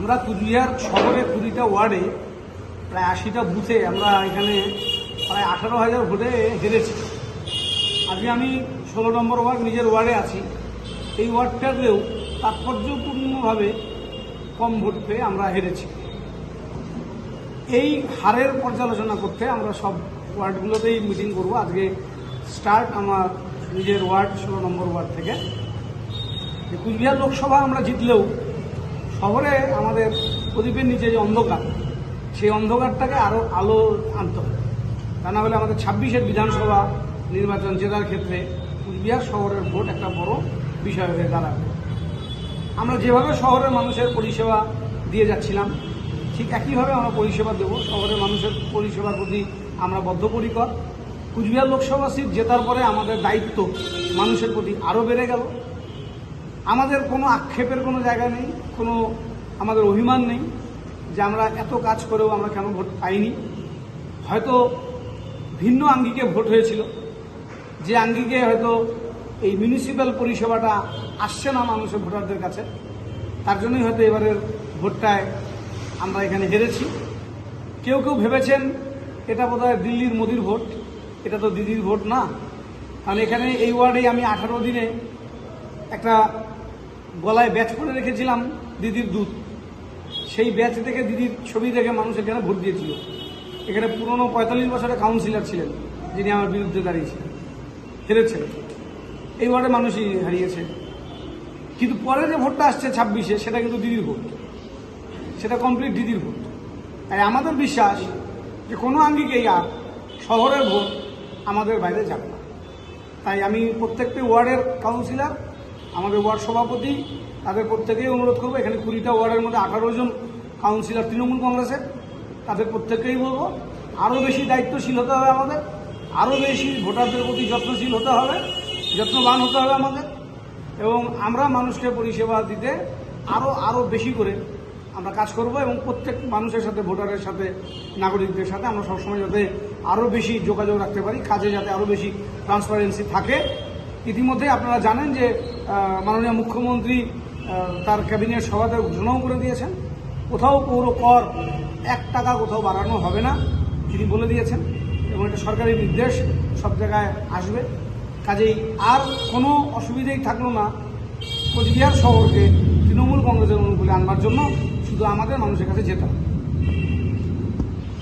আমরা কুচবিহার শহরে কুড়িটা ওয়ার্ডে প্রায় আশিটা বুথে আমরা এখানে প্রায় আঠারো হাজার ভোটে হেরেছি। আজকে আমি ষোলো নম্বর ওয়ার্ড নিজের ওয়ার্ডে আছি। এই ওয়ার্ডটাতেও তাৎপর্যপূর্ণভাবে কম ভোট পেয়ে আমরা হেরেছি। এই হারের পর্যালোচনা করতে আমরা সব ওয়ার্ডগুলোতেই মিটিং করব। আজকে স্টার্ট আমার নিজের ওয়ার্ড, ষোলো নম্বর ওয়ার্ড থেকে। কুচবিহার লোকসভা আমরা জিতলেও শহরে আমাদের প্রদীপের নিচে যে অন্ধকার, সেই অন্ধকারটাকে আরও আলো আনতে হবে। তা না হলে আমাদের ছাব্বিশের বিধানসভা নির্বাচন জেতার ক্ষেত্রে কুচবিহার শহরের ভোট একটা বড় বিষয় হয়ে দাঁড়াবে। আমরা যেভাবে শহরের মানুষের পরিষেবা দিয়ে যাচ্ছিলাম, ঠিক একইভাবে আমরা পরিষেবা দেব। শহরের মানুষের পরিষেবার প্রতি আমরা বদ্ধপরিকর। কুচবিহার লোকসভা সিট জেতার পরে আমাদের দায়িত্ব মানুষের প্রতি আরও বেড়ে গেল। আমাদের কোনো আক্ষেপের কোনো জায়গা নেই, কোনো আমাদের অভিমান নেই যে আমরা এত কাজ করেও আমরা কেন ভোট পাইনি। হয়তো ভিন্ন আঙ্গিকে ভোট হয়েছিল, যে আঙ্গিকে হয়তো এই মিউনিসিপ্যাল পরিষেবাটা আসছে না মানুষের ভোটারদের কাছে, তার জন্যই হয়তো এবারের ভোটটায় আমরা এখানে হেরেছি। কেউ কেউ ভেবেছেন এটা বোধহয় দিল্লির মোদির ভোট, এটা তো দিদির ভোট না। কারণ এখানে এই ওয়ার্ডেই আমি আঠারো দিনে একটা গলায় ব্যাচ করে রেখেছিলাম দিদির দুধ। সেই ব্যাচ দেখে দিদির ছবি দেখে মানুষ এখানে ভোট দিয়েছিল। এখানে পুরনো পঁয়তাল্লিশ বছরের কাউন্সিলর ছিলেন, যিনি আমার বিরুদ্ধে দাঁড়িয়েছিলেন। হেরেছেন। এই ওয়ার্ডে মানুষই হারিয়েছে। কিন্তু পরে যে ভোটটা আসছে ছাব্বিশে, সেটা কিন্তু দিদির ভোট। সেটা কমপ্লিট দিদির ভোট। তাই আমাদের বিশ্বাস যে কোনো আঙ্গিকেই আর শহরের ভোট আমাদের বাইরে যাবে না। তাই আমি প্রত্যেকটি ওয়ার্ডের কাউন্সিলর আমাদের ওয়ার্ড সভাপতি, তাদের প্রত্যেকেই অনুরোধ করব, এখানে কুড়িটা ওয়ার্ডের মধ্যে আঠারো জন কাউন্সিলর তৃণমূল কংগ্রেসের, তাদের প্রত্যেককেই বলব আরও বেশি দায়িত্বশীল হতে হবে আমাদের আরও বেশি ভোটারদের প্রতি যত্নশীল হতে হবে, যত্নবান হতে হবে আমাদের, এবং আমরা মানুষকে পরিষেবা দিতে আরও আরও বেশি করে আমরা কাজ করব, এবং প্রত্যেক মানুষের সাথে, ভোটারের সাথে, নাগরিকদের সাথে আমরা সবসময় যাতে আরও বেশি যোগাযোগ রাখতে পারি, কাজে যাতে আরও বেশি ট্রান্সপারেন্সি থাকে। ইতিমধ্যে আপনারা জানেন যে মাননীয় মুখ্যমন্ত্রী তার ক্যাবিনেট সভাতে ঘোষণাও করে দিয়েছেন। কোথাও পৌর কর এক টাকা কোথাও বাড়ানো হবে না, তিনি বলে দিয়েছেন, এবং এটা সরকারি নির্দেশ, সব জায়গায় আসবে। কাজেই আর কোনো অসুবিধেই থাকল না, কোচবিহার শহরকে তৃণমূল কংগ্রেসের অনুকূলে আনবার জন্য শুধু আমাদের মানুষের কাছে যেতে হবে।